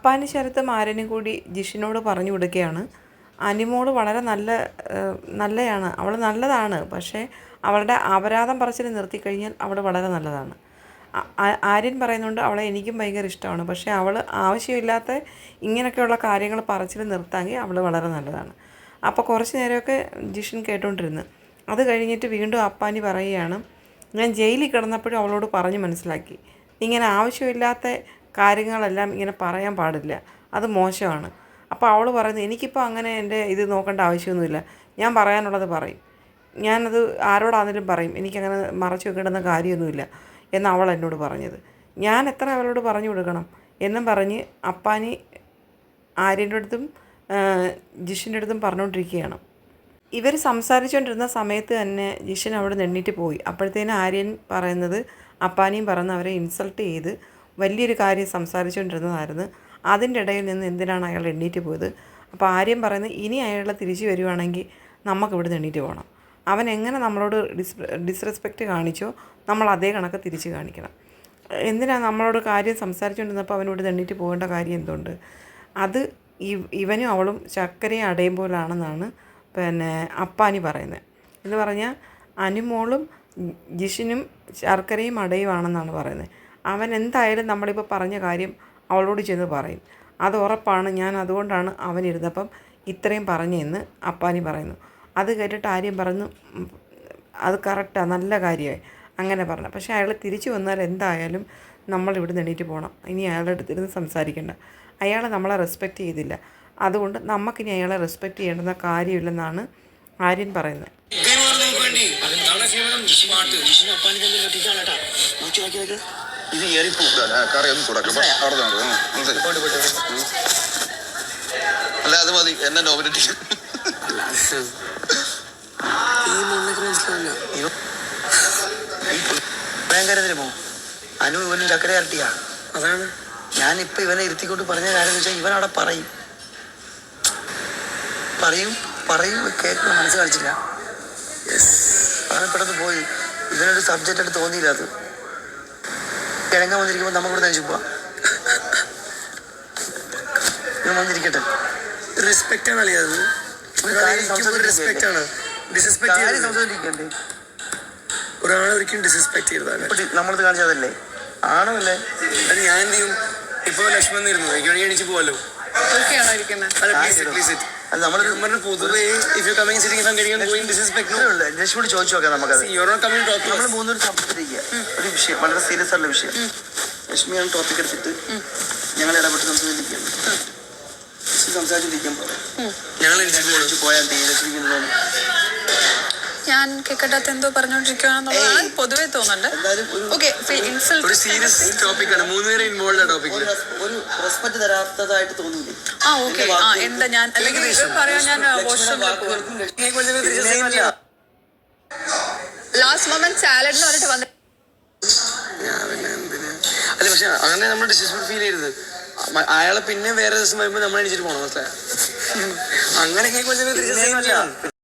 അപ്പാനി ശരത്ത് മാരനും കൂടി ജിഷിനോട് പറഞ്ഞു കൊടുക്കുകയാണ്. അനിമോൾ വളരെ നല്ല നല്ലയാണ്. അവൾ നല്ലതാണ്. പക്ഷേ അവളുടെ അപരാധം പറച്ചിൽ നിർത്തിക്കഴിഞ്ഞാൽ അവൾ വളരെ നല്ലതാണ്. ആര്യൻ പറയുന്നുണ്ട് അവളെ എനിക്കും ഭയങ്കര ഇഷ്ടമാണ്. പക്ഷേ അവൾ ആവശ്യമില്ലാത്ത ഇങ്ങനെയൊക്കെയുള്ള കാര്യങ്ങൾ പറച്ചിൽ നിർത്താമെങ്കിൽ അവൾ വളരെ നല്ലതാണ്. അപ്പോൾ കുറച്ച് നേരമൊക്കെ ജിഷൻ കേട്ടുകൊണ്ടിരുന്നു അത് കഴിഞ്ഞിട്ട് വീണ്ടും അപ്പാനി പറയുകയാണ് ഞാൻ ജയിലിൽ കിടന്നപ്പോഴും അവളോട് പറഞ്ഞ് മനസ്സിലാക്കി. ഇങ്ങനെ ആവശ്യമില്ലാത്ത കാര്യങ്ങളെല്ലാം ഇങ്ങനെ പറയാൻ പാടില്ല. അത് മോശമാണ്. അപ്പോൾ അവൾ പറയുന്നത് എനിക്കിപ്പോൾ അങ്ങനെ എന്റെ ഇത് നോക്കേണ്ട ആവശ്യമൊന്നുമില്ല. ഞാൻ പറയാനുള്ളത് പറയും. ഞാനത് ആരോടാണെങ്കിലും പറയും. എനിക്കങ്ങനെ മറച്ചു വെക്കേണ്ടുന്ന കാര്യമൊന്നുമില്ല. എന്ന് അവൾ എന്നോട് പറഞ്ഞത്. ഞാൻ എത്ര അവളോട് പറഞ്ഞു കൊടുക്കണം? എന്നും പറഞ്ഞ് അപ്പാനി ആര്യന്റെ അടുത്തും ജിഷിന്റെ അടുത്തും പറഞ്ഞുകൊണ്ടിരിക്കുകയാണ്. ഇവർ സംസാരിച്ചുകൊണ്ടിരുന്ന സമയത്ത് തന്നെ ജിഷൻ അവിടെ നിന്നിട്ട് പോയി. അപ്പോഴത്തേന് ആര്യൻ പറയുന്നത് അപ്പാനിയും പറഞ്ഞ് അവരെ ഇൻസൾട്ട് ചെയ്ത് വലിയൊരു കാര്യം സംസാരിച്ചുകൊണ്ടിരുന്നതായിരുന്നു. അതിന്റെ ഇടയിൽ നിന്ന് എന്തിനാണ് അയാൾ എണ്ണീറ്റ് പോയത്? അപ്പോൾ ആര്യം പറയുന്നത് ഇനി അയാൾ തിരിച്ചു വരുവാണെങ്കിൽ നമുക്ക് ഇവിടെ എണ്ണീറ്റ് പോകണം. അവൻ എങ്ങനെ നമ്മളോട് ഡിസ് ഡിസ്റെസ്പെക്റ്റ് കാണിച്ചോ നമ്മൾ അതേ കണക്ക് തിരിച്ച് കാണിക്കണം. എന്തിനാണ് നമ്മളോട് കാര്യം സംസാരിച്ചുകൊണ്ടിരുന്നപ്പോൾ അവനോട് എണ്ണീറ്റ് പോകേണ്ട കാര്യം എന്തുകൊണ്ട് അത് ഇവനും അവളും ചക്കരയും അടയും പോലാണെന്നാണ് പിന്നെ അപ്പാനി പറയുന്നത്. എന്ന് പറഞ്ഞാൽ അനുമോളും ജിഷിനും ശർക്കരയും അടയുമാണെന്നാണ് പറയുന്നത്. അവൻ എന്തായാലും നമ്മളിപ്പോൾ പറഞ്ഞ കാര്യം അവളോട് ചെന്ന് പറയും. അത് ഉറപ്പാണ്. ഞാൻ അതുകൊണ്ടാണ് അവൻ ഇരുന്നപ്പം ഇത്രയും പറഞ്ഞതെന്ന് അപ്പാനി പറയുന്നു. അത് കേട്ടിട്ട് ആര്യം പറഞ്ഞു അത് കറക്റ്റാണ് നല്ല കാര്യമായി അങ്ങനെ പറഞ്ഞു. പക്ഷേ അയാൾ തിരിച്ചു വന്നാൽ എന്തായാലും നമ്മൾ ഇവിടെ എണീറ്റ് പോകണം ഇനി അയാളുടെ അടുത്തിരുന്ന് സംസാരിക്കേണ്ട. അയാൾ നമ്മളെ റെസ്പെക്റ്റ് ചെയ്തില്ല. അതുകൊണ്ട് നമുക്കിനി അയാളെ റെസ്പെക്റ്റ് ചെയ്യേണ്ടുന്ന കാര്യമില്ലെന്നാണ് ആര്യൻ പറയുന്നത്. ഇത് ഏറിപ്പോ കറി ഒന്ന് ചൂടാക്കാം. അവിടെ. അല്ല അത് മതി. എന്നെ നോമിനേറ്റ് ഭയങ്കരതിരുമോ അനു ഇവനും ചക്കര ഇരട്ടിയാ അതാണ്. ഞാനിപ്പോ ഇവനെ ഇരുത്തിക്കൊണ്ട് പറഞ്ഞ കാര്യം വെച്ചാൽ ഇവൻ അവിടെ പറയും. പറയും പറയും കേൾക്കും മനസ്സ് കാണിച്ചില്ല. അവനെ പെട്ടെന്ന് പോയി. ഇവനൊരു സബ്ജക്റ്റ് ആയിട്ട് തോന്നിയില്ല അത്. കിഴങ്ങ വന്നിരിക്കുമ്പോൾ നമ്മൾ ഇവിടെ നയിച്ചു പോവാം വന്നിരിക്കട്ടെ. റെസ്പെക്റ്റ് ആണ് റെസ്പെക്റ്റ് ഡിസ്റെസ്പെക്ട് സംസാരിക്കണ്ടേ ഒരാളെ ഒരിക്കലും ഡിസ്റെസ്പെക്ട് ചെയ്തതാണ് നമ്മളത് കാണിച്ചതല്ലേ ആണല്ലേ അത് ഞാൻ എന്ത് ചെയ്യും? ഇപ്പൊ ലക്ഷ്മൺ ഇരുന്നു എനിക്ക് വേണമെങ്കിൽ എണീച്ച് പോവാലോ. പ്ലീസ് ഇരിക്കുന്നത് അത് പൊതുവേ if you coming sitting some കഴിക്കാൻ ഗോയിങ് ഡിസ്റെസ്പെക്ട് ഇത്രയേ ഉള്ളൂ. ലക്ഷ്മിയോട് ചോദിച്ചു നോക്കാം നമുക്കത്. കമ്മിങ് ടോക്ക് നമ്മൾ മൂന്നൂര് സംസാരിക്കുക ഒരു വിഷയം വളരെ സീരിയസ് ആയിട്ടുള്ള വിഷയം. ലക്ഷ്മിയാണ് ടോപ്പിക് എടുത്തിട്ട് ഞങ്ങൾ ഇടപെട്ട് സംസാരിക്കുകയാണ് ലക്ഷ്മി സംസാരിച്ചിരിക്കാൻ ഞങ്ങൾ എണീച്ച് പോകണം പോയാൽ ലക്ഷ്മിക്ക് എന്ത് തോന്നും. ഞാൻ കേക്കട്ടാത്ത എന്തോ പറഞ്ഞോണ്ടിരിക്കുകയാണെന്നുള്ളതാണ് പൊതുവെ തോന്നുന്നുണ്ട് ഓക്കെ ഒരു സീരിയസ് ടോപ്പിക്കാണ് ഇൻവോൾവ് ടോപ്പിക്കിൽ ഒരു- റെസ്പെക്ട് തരാത്തതായിട്ട് ആ ഓക്കെ ആ എന്താ ഞാൻ അല്ലെങ്കിൽ പറയാൻ ഞാൻ ലാസ്റ്റ് മൊമെന്റ് സാലഡ് എന്ന് പറഞ്ഞിട്ട് വന്ന് അല്ല പക്ഷെ അങ്ങനെ നമ്മൾ ഫീൽ ചെയ്യരുത്. അയാളെ പിന്നെ വേറെ ദിവസം വരുമ്പോൾ നമ്മൾ എണീച്ചിട്ട് പോകണം മനസ്സിലായോ? അങ്ങനെ